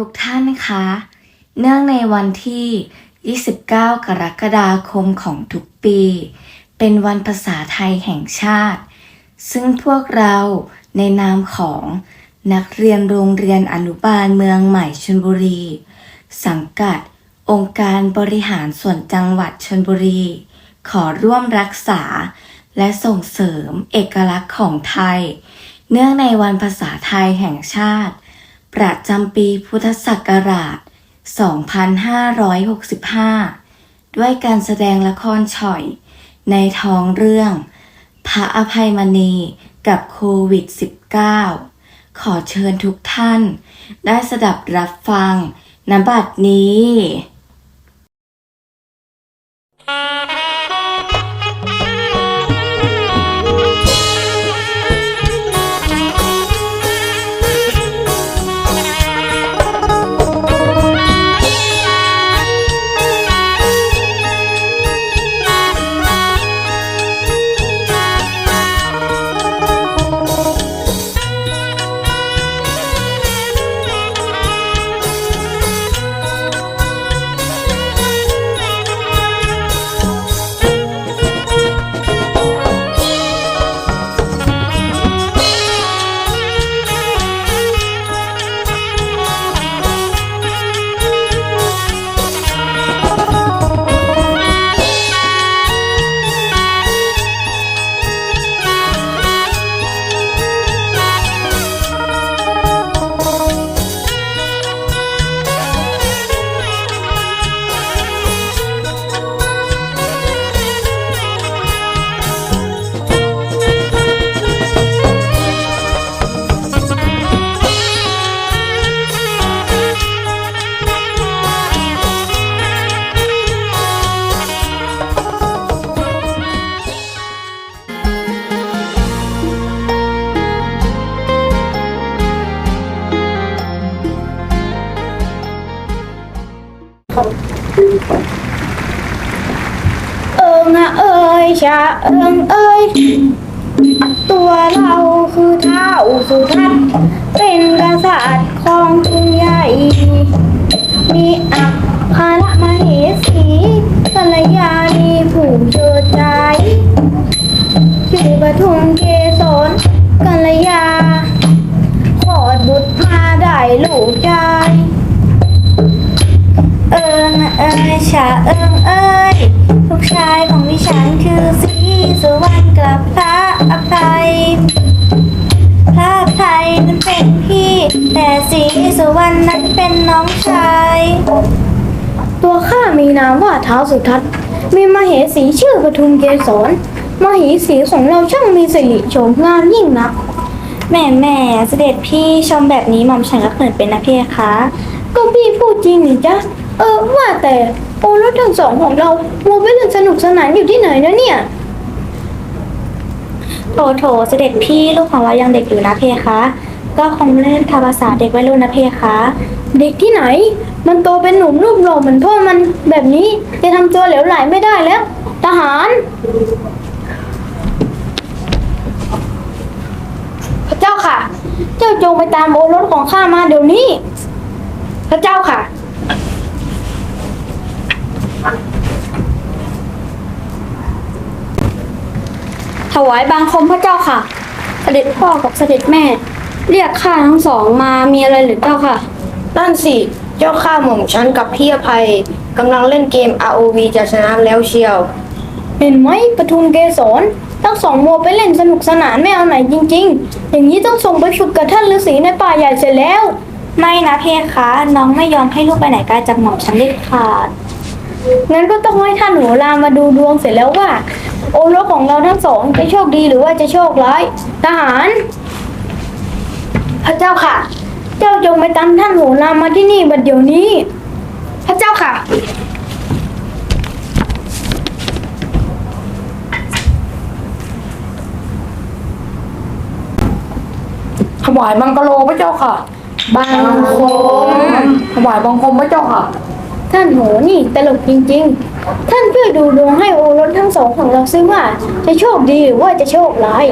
ทุกท่านคะ เนื่องในวันที่ 29 กรกฎาคมของทุกปี เป็นวันภาษาไทยแห่งชาติ ซึ่งพวกเราในนามของนักเรียนโรงเรียนอนุบาลเมืองใหม่ชลบุรี สังกัด องค์การบริหารส่วนจังหวัดชลบุรี ขอร่วมรักษาและส่งเสริมเอกลักษณ์ของไทย เนื่องในวันภาษาไทยแห่งชาติ ประจำปีพุทธศักราช 2565 ด้วยการแสดงละครฉ่อย ในท้องเรื่อง พระอภัยมณีกับโควิด -19 ขอเชิญทุกท่าน ได้สดับรับฟังนบัดนี้ งอะเอ้ยชาเอิงเอ้ยตัวเราคือเท้าสุทัศน์เป็นกษัตริย์ของกรุงใหญ่มีอักภาระมเหสีกัลยาณีผู้เชิดใจอยู่ปทุมเกศรกัลยาขอดบุตรมาได้ลูกใจเอิงเอิงชาเอิงเอ้ย กชายของดิฉันคือสีสุวรรณกับพระอภัย พระอภัยนั้นเป็นพี่ แต่สีสุวรรณนั้นเป็นน้องชาย ตัวข้ามีนามว่าเท้าวสุทัศน์ มีมเหสีชื่อปทุมเกศรมเหสีของเราช่างมีสิริโฉมงามยิ่งนัก แม่แม่เสด็จพี่ชมแบบนี้หม่อมฉันก็เขินเป็นนะพี่คะ ก็พี่พูดจริงนี่จ๊ะ เออว่าแต่ โอรถทั้งสองของเรามัวไปเล่นสนุกสนานอยู่ที่ไหนนะเนี่ยโถโถเสด็จพี่ลูกของเรายังเด็กอยู่นะเพคะ ก็คงเล่นทาภาษาเด็กวัยรุ่นนะเพคะ เด็กที่ไหน มันโตเป็นหนุ่มรูปหล่อเหมือนพ่อมันแบบนี้จะทำตัวเหลวไหลไม่ได้แล้ว ทหาร พระเจ้าค่ะ เจ้าจงไปตามโอรสของข้ามาเดี๋ยวนี้ พระเจ้าค่ะ ถวายบังคมพระเจ้าค่ะ เสด็จพ่อกับเสด็จแม่ เรียกข้าทั้งสองมามีอะไรหรือเจ้าค่ะ นั่นสิ เจ้าข้าหม่อมฉันกับพี่อภัยกำลังเล่นเกม ROV จะชนะแล้วเชียว เห็นไหมปทุมเกสรทั้งสองโมวไปเล่นสนุกสนานไม่เอาไหนจริง ๆ อย่างนี้ต้องส่งไปฝึกกับท่านฤาษีในป่าใหญ่เสร็จแล้ว ไม่นะเพคะน้องไม่ยอมให้ลูกไปไหนไกลจากหม่อมฉันเด็ดขาดงั้นก็ต้องให้ท่านหัวรามมาดูดวงเสร็จแล้วว่า โอรสของเราทั้งสองจะโชคดีหรือว่าจะโชคร้าย ทหาร พระเจ้าค่ะ เจ้าจงไปตามท่านหัวรามมาที่นี่บัดเดี๋ยวนี้ พระเจ้าค่ะ ถวายบังกะโลพระเจ้าค่ะ บังคมถวายบังคมพระเจ้าค่ะ ท่านโหนี่ตลกจริง ๆ ท่านช่วยดูดวงให้โอรสทั้งสองของเราซิว่าจะโชคดีหรือว่าจะโชคร้าย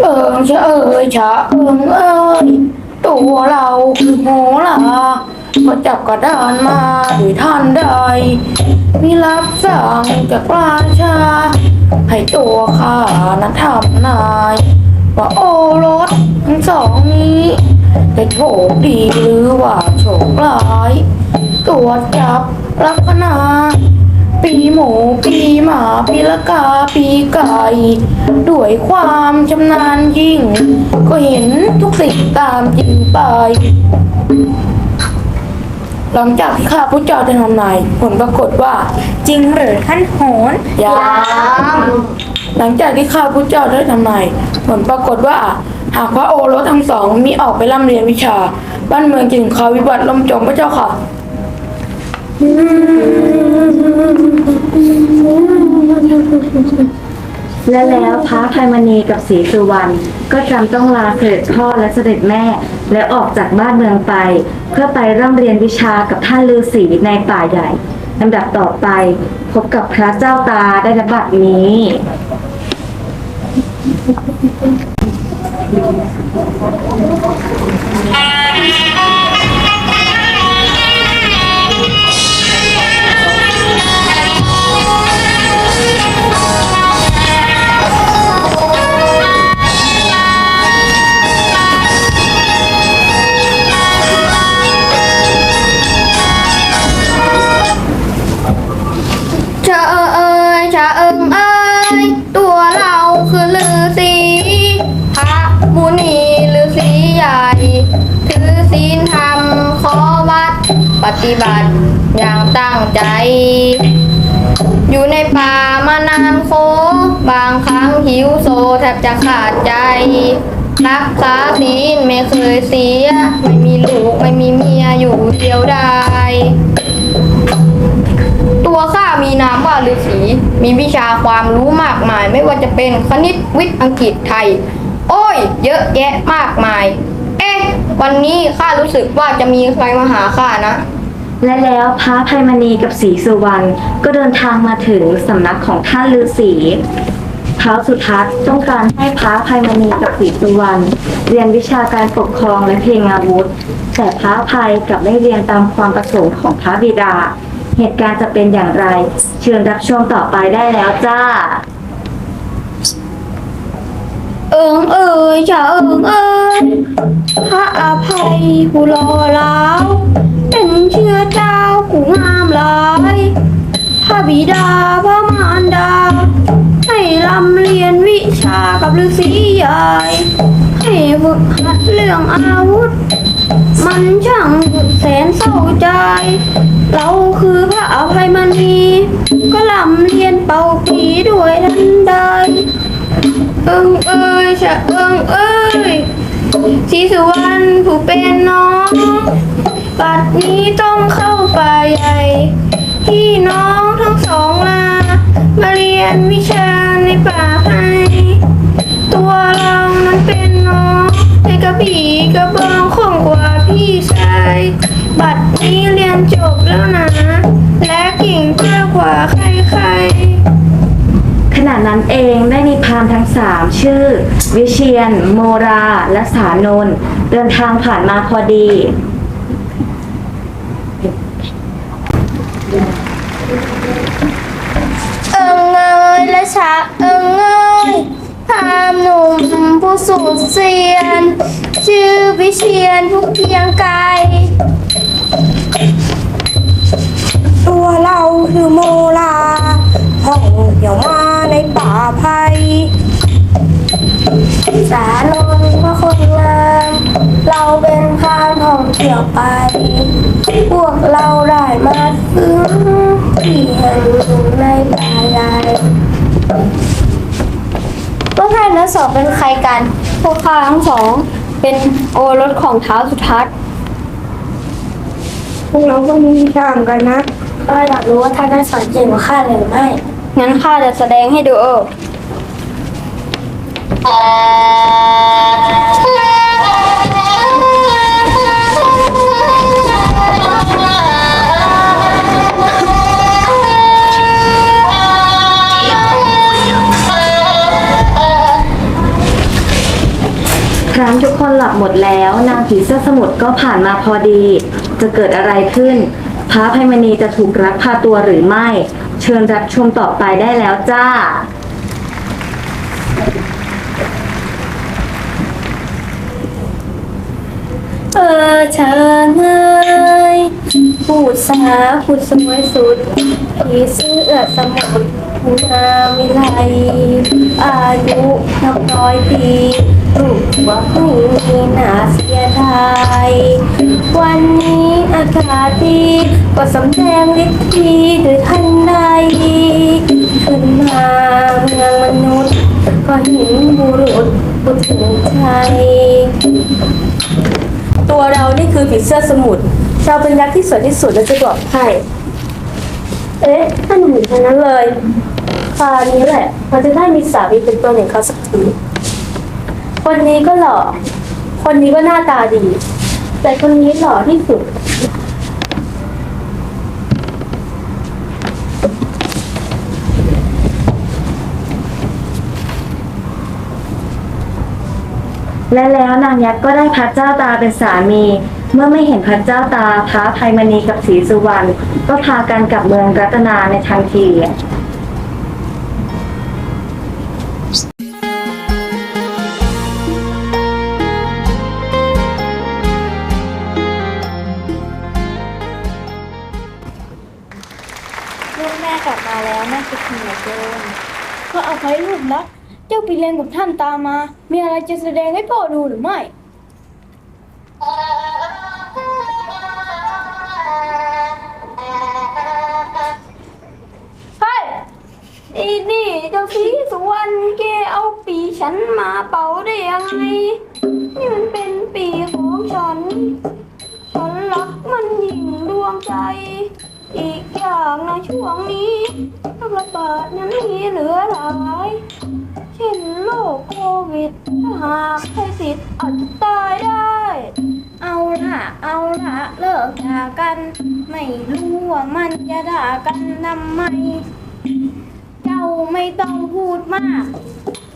เอิงชะเอิยชะเอิงเอ้ยตัวเราคือโหราก็จับกระดานมาด้วยท่านใดมีรับสั่งจากราชา ให้ตัวข้านั้นทำนาย ว่าโอรสทั้งสองนี้จะโชคดีหรือว่าโชคร้าย ตัวจจับลัคนาปีหมูปีหมาปีละกาปีไก่ด้วยความชำนาญยิ่ง ก็เห็นทุกสิ่งตามจริงไป หลังจากที่ข้าพุทธเจ้าได้ทำนายผลปรากฏว่า จริงหรือท่านโหนยังหลังจากที่ข้าพุทธเจ้าได้ทำนายผลปรากฏว่า หากพระโอรสทั้งสองมีออกไปร่ำเรียนวิชา บ้านเมืองจึงข่าววิบัติล่มจมพระเจ้าค่ะ และแล้วพระอภัยมณีกับศรีสุวรรณก็จำต้องลาเสด็จพ่อและเสด็จแม่ และออกจากบ้านเมืองไป เพื่อไปร่ำเรียนวิชากับท่านฤาษีในป่าใหญ่ลำดับต่อไปพบกับพระเจ้าตาได้ระบัดนี้ช งเอ้ยตัวเราคือฤาษีพระบุณีฤาษีใหญ่ ถือศีลธรรมขอวัด ปฏิบัติอย่างตั้งใจ อยู่ในป่ามานานโค บางครั้งหิวโซแทบจะขาดใจรักษาศีลไม่เคยเสีย ไม่มีลูกไม่มีเมียอยู่เดียวดาย มีนามว่าฤาษีมีวิชาความรู้มากมาย ไม่ว่าจะเป็นคณิตวิทย์อังกฤษไทย โอ้ย เยอะแยะมากมาย เอ๊ะ วันนี้ข้ารู้สึกว่าจะมีใครมาหาข้านะ และแล้วพระภัยมณีกับศรีสุวรรณก็เดินทางมาถึงสำนักของท่านฤาษีท้าวสุทัศน์ต้องการให้พระภัยมณีกับศรีสุวรรณเรียนวิชาการปกครองและเพลงอาวุธ แต่พระภัยกลับไม่เรียนตามความประสงค์ของพระบิดา เหตุการณ์จะเป็นอย่างไร เชิญรับชมต่อไปได้แล้วจ้า เอิงเอ่ยจะเอิงเอ่ยพระอภัยผู้รอลาวเป็นเชื้อเจ้าผู้งามหลายพระบิดาพระมารดา ให้ลำเรียนวิชากับฤาษีใหญ่ให้ฝึกหัดเรื่องอาวุธ มันช่างแสนเศร้าใจ เราคือพระอภัยมณีก็ลำเรียนเป่าปีด้วยทันใดเอิงเอ้ยชะเอิงเอ้ยสีสุวรรณผู้เป็นน้องปัดนี้ต้องเข้าป่าใหญ่พี่น้องทั้งสองลา มาเรียนวิชาในป่าให้ ตัวเรานั้นเป็นน้องในกระบี่กระบองของกว่าพี่ชาย บัดนี้เรียนจบแล้วนะ และเก่งเจ้ากว่าใครๆขณะนั้นเองได้มีพราหมณ์ทั้งสามชื่อ วิเชียน โมรา และสานนท์เดินทางผ่านมาพอดีเอิงเอยและชะเอิงเอยพามหนุ่มผู้สูญเสียน ชื่อวิเชียนผู้เพียงไกล ตัวเราคือโมลาท่องเที่ยวมาในป่าไผ่สานนท์พระคนงามเราเป็นพานท่องเที่ยวไป พวกเราได้มาถึงที่แห่งหนึ่งในป่าใหญ่พวกท่านทั้งสองเป็นใครกัน พวกข้าทั้งสองเป็นโอรสของเท้าวสุทัศน์พวกเราก็มีวิชาเหมือนกันนะ ก็อยากรู้ว่าท่านได้สอนเก่งกว่าข้าเลยหรือไม่ งั้นข้าจะแสดงให้ดูเออครั้งทุกคนหลับหมดแล้ว นางผีผีเสื้อสมุทรก็ผ่านมาพอดี จะเกิดอะไรขึ้น พระภัยมณีจะถูกรักพาตัวหรือไม่ เชิญรับชมต่อไปได้แล้วจ้าเออเชิญเอ ยพูดสาพูดสวยสุดผีเสื้อสมุทรผู้งามวิไลอายุนับร้อยปีรูปว่าไม่มีหนาเสียดายวันนี้อากาศดี ก็สำแดงฤทธิ์ดีโดยทันใดขึ้นมาเมืองมนุษย์ ก็เห็นบุรุษพูดถึงใจตัวเรานี่คือผีเสื้อสมุทร เราเป็นยักษ์ที่สวยที่สุดและจะบอกให้ เอ๊ะท่านหนุ่มทั้งนั้นเลยคราวนี้แหละเราจะได้มีสามีเป็นตัวหนึ่งเขาสักที คนนี้ก็หล่อ คนนี้ก็หน้าตาดี แต่คนนี้หล่อที่สุด และแล้วนางยักษ์ก็ได้พระเจ้าตาเป็นสามี เมื่อไม่เห็นพระเจ้าตาพระภัยมณีกับศรีสุวรรณก็พากันกลับเมืองรัตนาในทันทีลูกแม่กลับมาแล้วแม่คิดถึงเหลือเกินก็เอาไปลูกนะเจ้าไปเรียนกับท่านตามา มีอะไรจะแสดงให้พ่อดูหรือไม่ สีสุวรรณแกเอาปีฉันมาเป่าได้ยังไง นี่มันเป็นปีของฉัน ฉันรักมันยิ่งดวงใจ อีกอย่างในช่วงนี้โรคระบาดนั้นมีเหลือหลาย เช่นโรคโควิดถ้าหากใครติดอาจจะตายได้ เอาละเอาละเลิกด่ากัน ไม่รู้ว่ามันจะด่ากันทำไม ไม่ต้องพูดมาก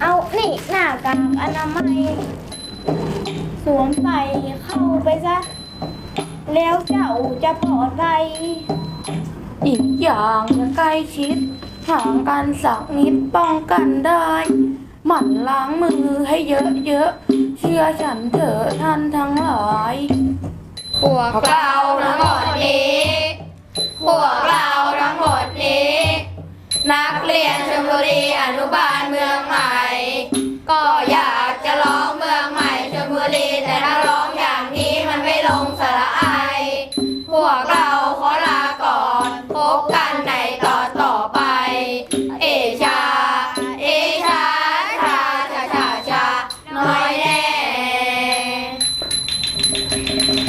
เอานี่หน้ากากอนามัย สวมใส่เข้าไปซะ แล้วเจ้าจะปลอดภัยอีกอย่างอย่าใกล้ชิดห่างกันสักนิดป้องกันได้ หมั่นล้างมือให้เยอะๆ เชื่อฉันเถอะท่านทั้งหลายพวกเราทั้งหมดนี้ พวกเราทั้งหมดนี้ นักเรียนชลบุรีอนุบาลเมืองใหม่ ก็อยากจะร้องเมืองใหม่ชลบุรีแต่ถ้าร้องอย่างนี้มันไม่ลงสระไอพวกเราขอลาก่อนพบกันในตอนต่อไป เอชา เอชาชาชาชาชาน้อยแดง